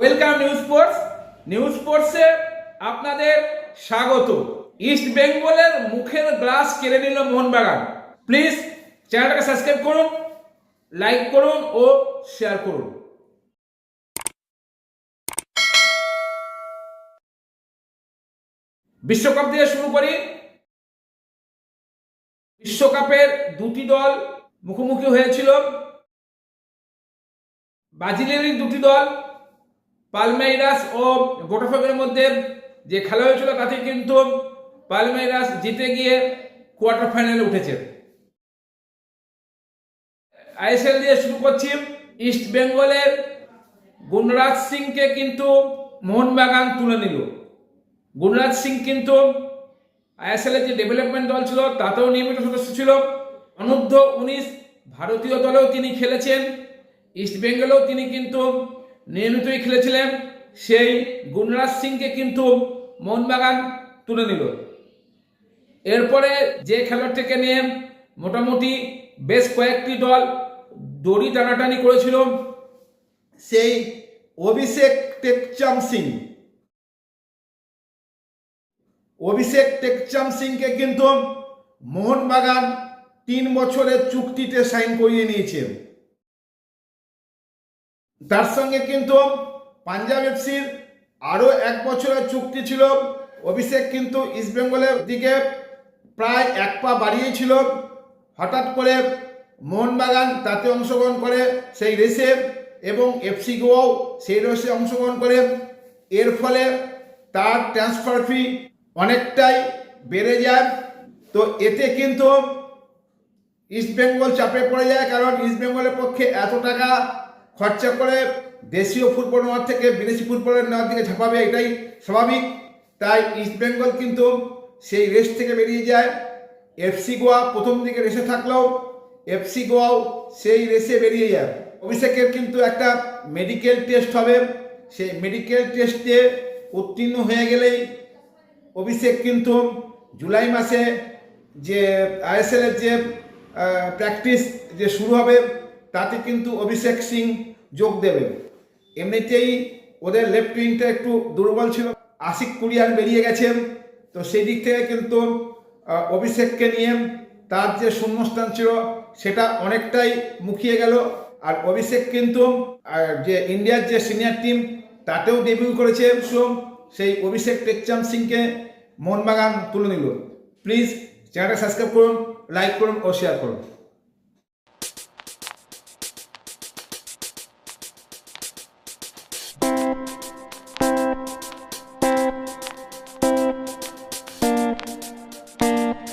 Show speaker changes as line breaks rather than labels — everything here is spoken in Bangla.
ওয়েলকাম নিউজ স্পোর্টস নিউজ স্পোর্টসে আপনাদের স্বাগত। ইস্ট বেঙ্গলের মুখের গ্লাস কেড়ে নিল মোহনবাগান। প্লিজ চ্যানেলটাকে সাবস্ক্রাইব করুন লাইক করুন ও শেয়ার করুন। বিশ্বকাপ দিয়ে শুরু করি। বিশ্বকাপের দুটি দল মুখোমুখি হয়েছিল। ব্রাজিলেরই দুটি দল পালমেইরাস ও বোটাফোগের মধ্যে যে খেলা হয়েছিল, তাতে কিন্তু পালমেইরাস জিতে গিয়ে কোয়ার্টার ফাইনালে উঠেছে। আইএসএল দিয়ে শুরু করছি। ইস্ট বেঙ্গলের গুণরাজ সিংকে কিন্তু মোহনবাগান তুলে নিল। গুণরাজ সিং কিন্তু আইএসএল এর যে ডেভেলপমেন্ট দল ছিল, তাতেও নিয়মিত সদস্য ছিল। অনূর্ধ্ব উনিশ ভারতীয় দলেও তিনি খেলেছেন। ইস্ট বেঙ্গলেও তিনি কিন্তু নিয়মিতই খেলেছিলেন সেই গুণরাজ সিংকে কিন্তু মোহনবাগান তুলে নিল। এরপরে যে খেলোয়াড়টিকে নিয়ে মোটামুটি বেশ কয়েকটি দল দড়ি টানাটানি করেছিল,
সেই অভিষেক টেকচাম সিং। অভিষেক টেকচাম সিংকে কিন্তু মোহনবাগান তিন বছরের চুক্তিতে সাইন করিয়ে নিয়েছে। তার সঙ্গে কিন্তু পাঞ্জাব এফসির আরও এক বছরের চুক্তি ছিল। অভিষেক কিন্তু ইস্টবেঙ্গলের দিকে প্রায় এক পা বাড়িয়েছিল। হঠাৎ করে মোহনবাগান তাতে অংশগ্রহণ করে সেই রেসে এবং এফসি গোয়াও সেই রেসে অংশগ্রহণ করে। এর ফলে তার ট্রান্সফার ফি অনেকটাই বেড়ে যায়। তো এতে কিন্তু ইস্টবেঙ্গল চাপে পড়ে যায় কারণ ইস্টবেঙ্গলের পক্ষে এত টাকা খরচা করে দেশীয় ফুটবল নেওয়ার থেকে বিদেশি ফুটবলের নেওয়ার দিকে ঝাঁপাবে, এটাই স্বাভাবিক। তাই ইস্টবেঙ্গল কিন্তু সেই রেস থেকে বেরিয়ে যায়। এফসি গোয়া প্রথম দিকে রেসে থাকলেও এফসি গোয়াও সেই রেসে বেরিয়ে যায়। অভিষেকের কিন্তু একটা মেডিকেল টেস্ট হবে। সেই মেডিকেল টেস্টে উত্তীর্ণ হয়ে গেলেই অভিষেক কিন্তু জুলাই মাসে যে আইএসএলের যে প্র্যাকটিস যে শুরু হবে, তাতে কিন্তু অভিষেক সিং যোগ দেবে। এমনিতেই ওদের লেফট উইংটা একটু দুর্বল ছিল। আশিক কুরিয়ান বেরিয়ে গেছেন তো সেই দিক থেকে কিন্তু অভিষেককে নিয়ে তার যে শূন্যস্থান ছিল, সেটা অনেকটাই মুখিয়ে গেল। আর অভিষেক কিন্তু যে ইন্ডিয়ার যে সিনিয়র টিম তাতেও ডেবিউ করেছে। সেই অভিষেক টেকচাম সিংকে মোহনবাগান তুলে নিল। প্লিজ চ্যানেলটা সাবস্ক্রাইব করুন লাইক করুন ও শেয়ার করুন।